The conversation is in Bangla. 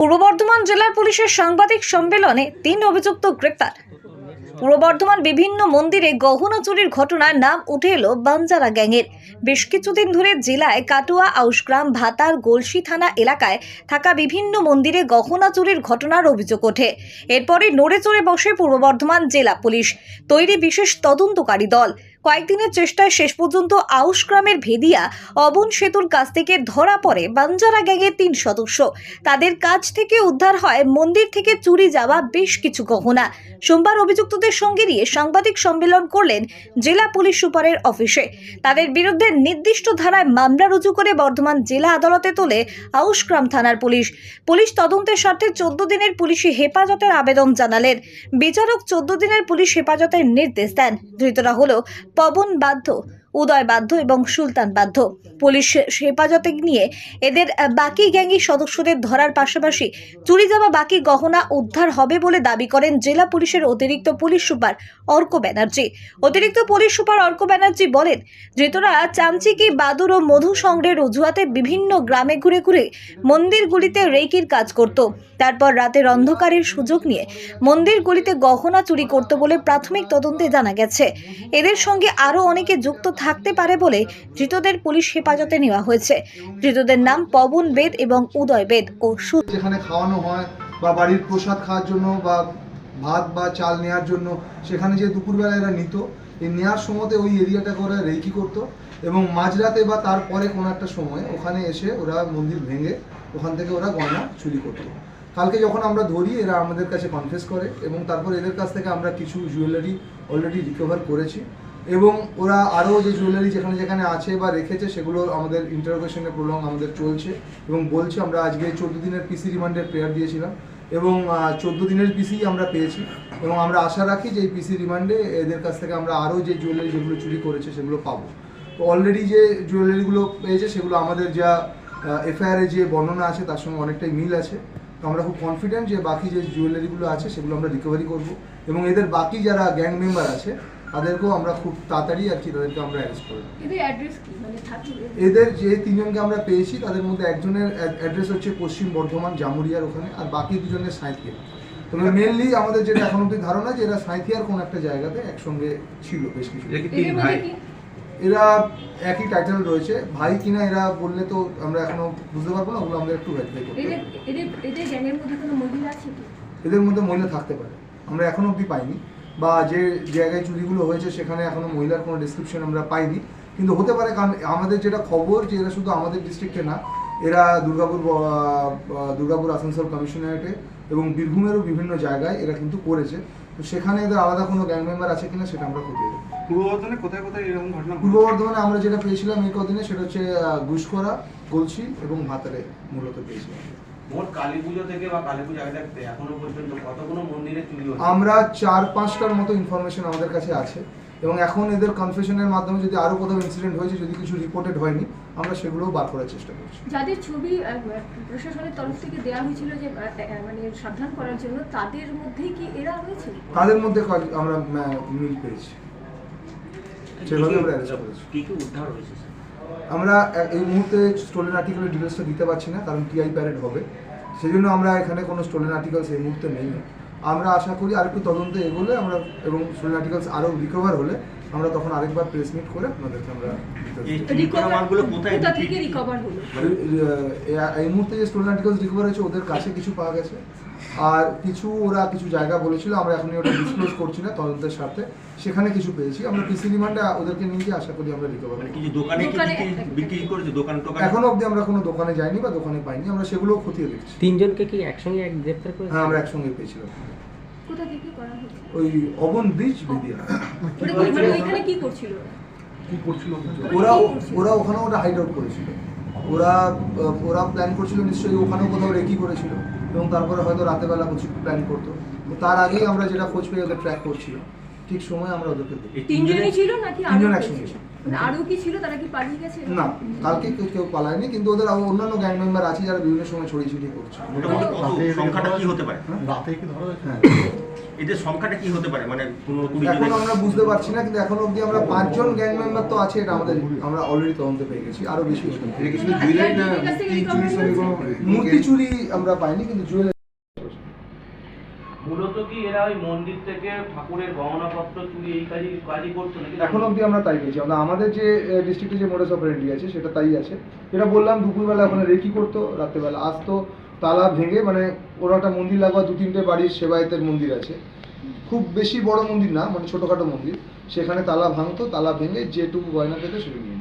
পূর্ব বর্ধমান জেলার পুলিশের সাংবাদিক সম্মেলনে তিন অভিযুক্ত গ্রেপ্তার। পূর্ব বর্ধমান বিভিন্ন মন্দিরে গহনা চুরির ঘটনার নাম উঠে এলো বাঞ্জারা গ্যাংয়ের। বেশ কিছুদিন ধরে জেলায় কাটুয়া আউসগ্রাম ভাতার গোলসি থানা এলাকায় থাকা বিভিন্ন মন্দিরে গহনা চুরির ঘটনার অভিযোগ ওঠে। এরপরে নড়ে চড়ে বসে পূর্ব বর্ধমান জেলা পুলিশ। তৈরি বিশেষ তদন্তকারী দল। কয়েকদিনের চেষ্টায় শেষ পর্যন্ত আউশ গ্রামের ভেদিয়া অবন সেতুর কাছ থেকে ধরা পড়ে বাঞ্জারা গ্যাংয়ের তিন সদস্য। তাদের কাছ থেকে উদ্ধার হয় মন্দির থেকে চুরি যাওয়া বেশ কিছু গহনা। সোমবার অভিযুক্তদের সঙ্গে নিয়ে সাংবাদিক সম্মেলন করলেন জেলা পুলিশ সুপারের অফিসে। তাদের বিরুদ্ধে নির্দিষ্ট ধারায় মামলা রুজু করে বর্ধমান জেলা আদালতে তোলে আউশগ্রাম থানার পুলিশ। পুলিশ তদন্তের স্বার্থে চোদ্দ দিনের পুলিশি হেফাজতের আবেদন জানালেন। বিচারক চোদ্দ দিনের পুলিশ হেফাজতের নির্দেশ দেন। ধৃতরা হলো পবন বাধ্য উদয় বাধ্য এবং সুলতান বাধ্য। পুলিশ হেফাজতে নিয়ে এদের বাকি গ্যাংই সদস্যদের ধরার পাশাপাশি চুরি যাওয়া বাকি গহনা উদ্ধার হবে বলে দাবি করেন জেলা পুলিশের অতিরিক্ত পুলিশ সুপার অর্ক ব্যানার্জি। অতিরিক্ত পুলিশ সুপার অর্ক ব্যানার্জি বলেন, ধৃতরা চামচিকি, বাদুর ও মধু সংগ্রহের অজুহাতে বিভিন্ন গ্রামে ঘুরে ঘুরে মন্দিরগুলিতে রেকির কাজ করত। তারপর রাতের অন্ধকারের সুযোগ নিয়ে মন্দিরগুলিতে গহনা চুরি করত বলে প্রাথমিক তদন্তে জানা গেছে। এদের সঙ্গে আরও অনেকে যুক্ত থাকতে পারে বলে ধৃতদের পুলিশ হেফাজতে নেওয়া হয়েছে। ধৃতদের নাম পবন বেদ এবং উদয় বেদ ও যেখানে খাওয়ানো হয় বা বাড়ির প্রসাদ খাওয়ার জন্য বা ভাত বা চাল নেওয়ার জন্য, সেখানে যে দুপুরবেলা এরা নিত, এই নেওয়ার সময়তে ওই এরিয়াটা করে রেকি করতো এবং মাঝরাতে বা তারপরে কোনো একটা সময় ওখানে এসে ওরা মন্দির ভেঙে ওখান থেকে ওরা গয়না চুরি করতো। কালকে যখন আমরা ধরি, এরা আমাদের কাছে কনফেস করে এবং তারপর এদের কাছ থেকে আমরা কিছু জুয়েলারি অলরেডি রিকভার করেছি। এবং ওরা আরও যে জুয়েলারি যেখানে যেখানে আছে বা রেখেছে, সেগুলো আমাদের ইন্টারোগেশনে প্রলং আমাদের চলছে এবং বলছে আমরা আজকে চোদ্দ দিনের পিসি রিমান্ডের প্রেয়ার দিয়েছিলাম এবং চোদ্দ দিনের পিসি আমরা পেয়েছি এবং আমরা আশা রাখি যে এই পিসি রিমান্ডে এদের কাছ থেকে আমরা আরও যে জুয়েলারি যেগুলো চুরি করেছে সেগুলো পাবো। তো অলরেডি যে জুয়েলারিগুলো পেয়েছে, সেগুলো আমাদের যা এফআইআরে যে বর্ণনা আছে, তার সঙ্গে অনেকটাই মিল আছে। তো আমরা খুব কনফিডেন্ট যে বাকি যে জুয়েলারিগুলো আছে, সেগুলো আমরা রিকভারি করব এবং এদের বাকি যারা গ্যাং মেম্বার আছে তাদেরকেও আমরা খুব তাড়াতাড়ি আর কি তাদেরকে আমরা অ্যারেস্ট করব এদের অ্যাড্রেস কি? মানে এদের যে তিনজনকে আমরা পেয়েছি তাদের মধ্যে একজনের অ্যাড্রেস হচ্ছে পশ্চিম বর্ধমান জামুরিয়ার ওখানে আর বাকি দুজনের সাঁইথিয়া। তবে মেনলি আমাদের যেটা এখন অব্দি ধারণা যে এরা সাঁইথিয়ার কোন একটা জায়গাতে একসঙ্গে ছিল বেশ কিছু। এরা একই টাইটেল রয়েছে। ভাই কিনা এরা বললে তো আমরা এখনও বুঝতে পারব না ওগুলো আমাদের একটু ভেরিফাই করতে এদের মধ্যে মহিলা থাকতে পারে। আমরা এখনও অব্দি পাইনি। বা যে জায়গায় চুরিগুলো হয়েছে সেখানে এখনও মহিলার কোনো ডিসক্রিপশন আমরা পাইনি। কিন্তু হতে পারে কারণ আমাদের যেটা খবর যে এরা শুধু আমাদের ডিস্ট্রিক্টে না এরা দুর্গাপুর দুর্গাপুর আসানসোল কমিশনারেটে এবং বীরভূমেরও বিভিন্ন জায়গায় এরা কিন্তু করেছে। তো সেখানে এদের আলাদা কোনো গ্যাং মেম্বার আছে কিনা সেটা আমরা খতিয়ে দেখব পূর্ব বর্ধমানে কোথায় কোথায় এরকম ঘটনা পূর্ব বর্ধমানে আমরা যেটা পেয়েছিলাম এই কদিনে সেটা হচ্ছে ঘুষখোরা গলসি এবং ভাতারে মূলত পেয়েছিলাম। মোট কালী পুজো থেকে বা কালী পুজো আগে থাকতে এখনও পর্যন্ত কতগুলো মন্দিরে চুরি আমরা চার পাঁচটার মতো ইনফরমেশন আমাদের কাছে আছে এবং এখন এদের কনফেশনের মাধ্যমে যদি আরও কোথাও ইনসিডেন্ট হয়েছে যদি কিছু রিপোর্টেড হয়নি আমরা সেগুলোও বার করার চেষ্টা করছি। যাদের ছবি প্রশাসনের তরফ থেকে দেওয়া হয়েছিল যে মানে সাবধান করার জন্য তাদের মধ্যেই কি এরা রয়েছে? তাদের মধ্যে আমরা মিল পেয়েছি। সেভাবে আমরা অ্যারেস্ট করেছি। কি কি উদ্ধার হয়েছে? আমরা এই মুহূর্তে স্টোলেন আর্টিকেলের ডিটেলসটা দিতে পারছি না কারণ টিআই প্যারেড হবে। সেই জন্য আমরা এখানে কোনো স্টোলেন আর্টিকেলস এই মুহূর্তে নেই। আমরা আশা করি আরেকটু তদন্তে এগোলে আমরা এবং স্টোলেন আর্টিকেলস আরও রিকভার হলে আমরা তখন আরেকবার প্রেস মিট করে আপনাদেরকে আমরা এই- এই মুহূর্তে যে স্টোলেন আর্টিকেলস রিকভার হয়েছে ওদের কাছে কিছু পাওয়া গেছে। আর কিছু ওরা কিছু জায়গা বলেছিল আমরা এখনই ওটা ডিসক্লোজ করছি না তদন্তের স্বার্থে। সেখানে কিছু পেয়েছি। আমরা পিসি রিমান্ডে ওদেরকে নিয়ে গিয়ে আশা করি আমরা রিকভার মানে কিছু দোকানে বিক্রি- করেছে? দোকান টোকান? এখনও অবধি আমরা কোনো দোকানে যাইনি বা দোকানে পাইনি। আমরা সেগুলোও খতিয়ে দেখছি। তিনজনকে কি একসঙ্গে এক গ্রেপ্তার করেছে? হ্যাঁ আমরা একসঙ্গে পেয়েছিলাম। কোথা থেকে করা হয়েছে? ওই অবন ব্রিজ বেদিয়া। ওরা কি- মানে করছিল? কি করছিল? ওরা? ওরা ওখানে ওটা হাইড আউট করেছিল। ওরা ওরা প্ল্যান করছিল নিশ্চয়ই ওখানেও কোথাও রেকি করেছিল। এবং তারপরে হয়তো রাতেবেলা কিছু প্ল্যান করতো। তার আগেই আমরা যেটা খোঁজ পেয়ে ওদের ট্র্যাক করছিলাম ঠিক সময় আমরা ওদেরকে দেখি। তিনজনই ছিল নাকি তিনজন একসঙ্গে ছিল? ছিল। মানে আরও কি ছিল? তারা কি পালিয়ে গেছে? না কালকে কেউ কেউ পালায়নি কিন্তু ওদের অন্যান্য গ্যাং মেম্বার আছে যারা বিভিন্ন সময় ছড়িয়ে ছিটিয়ে করছে সংখ্যাটা কি হতে পারে? হ্যাঁ? রাতে কি ধরা হ্যাঁ। এদের সংখ্যাটা কি হতে পারে? মানে পনেরো কুড়ি এখন আমরা বুঝতে পারছি না কিন্তু এখন অবধি আমরা পাঁচজন গ্যাং মেম্বার তো আছে এটা আমাদের আমরা অলরেডি তদন্তে পেয়ে গেছি আরও বেশি মূর্তি চুরি আমরা পাইনি কিন্তু জুয়েলারি মূলত কি এরা ওই মন্দির থেকে ঠাকুরের গহনাপত্র চুরি এই কাজই কাজই করতো নাকি? এখন অবধি আমরা তাই পেয়েছি। আমরা আমাদের যে ডিস্ট্রিক্টে যে মোডাস অপারেন্ডি আছে সেটা তাই আছে। যেটা বললাম দুপুরবেলা ওখানে রেকি করতো রাত্রেবেলা আসতো তালা ভেঙে মানে ওরা একটা মন্দির লাগোয়া দু তিনটে বাড়ির সেবায়তের মন্দির আছে। খুব বেশি বড় মন্দির না মানে ছোটোখাটো মন্দির। সেখানে তালা ভাঙতো, তালা ভেঙে যেটুকু গয়না পেতো সেটুকু নিয়ে